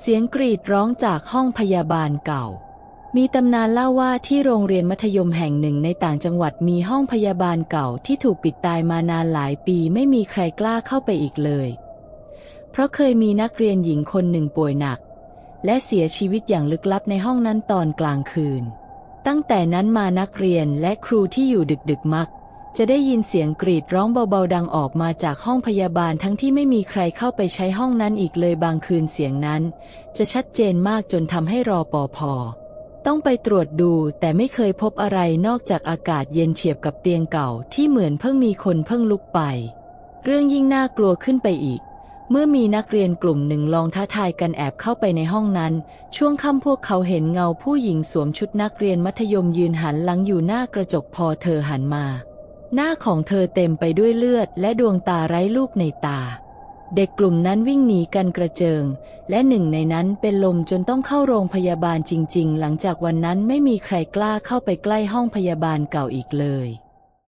เสียงกรีดร้องจากห้องพยาบาลเก่า มีตำนานเล่าว่าที่โรงเรียนมัธยมแห่งหนึ่งในต่างจังหวัดมีห้องพยาบาลเก่าที่ถูกปิดตายมานานหลายปีไม่มีใครกล้าเข้าไปอีกเลย เพราะเคยมีนักเรียนหญิงคนหนึ่งป่วยหนัก และเสียชีวิตอย่างลึกลับในห้องนั้นตอนกลางคืน ตั้งแต่นั้นมานักเรียนและครูที่อยู่ดึกๆมัก จะได้ยินเสียงกรีดร้องเบาๆดังออกมาจากห้องพยาบาลทั้งที่ไม่มีใครเข้าไปใช้ห้องนั้นอีกเลยบางคืนเสียงนั้น จะชัดเจนมากจนทำให้รอปอพอต้องไปตรวจดูแต่ไม่เคยพบอะไรนอกจากอากาศเย็นเฉียบกับเตียงเก่าที่เหมือนเพิ่งมีคนเพิ่งลุกไป เรื่องยิ่งน่ากลัวขึ้นไปอีก เมื่อมีนักเรียนกลุ่มหนึ่งลองท้าทายกันแอบเข้าไปในห้องนั้น ช่วงค่ำพวกเขาเห็นเงาผู้หญิงสวมชุดนักเรียนมัธยมยืนหันหลังอยู่หน้ากระจกพอเธอหันมา หน้าของเธอเต็มไปด้วยเลือดและดวงตาไร้ลูกในตา เด็กกลุ่มนั้นวิ่งหนีกันกระเจิง และหนึ่งในนั้นเป็นลมจนต้องเข้าโรงพยาบาลจริง ๆ หลังจากวันนั้นไม่มีใครกล้าเข้าไปใกล้ห้องพยาบาลเก่าอีกเลย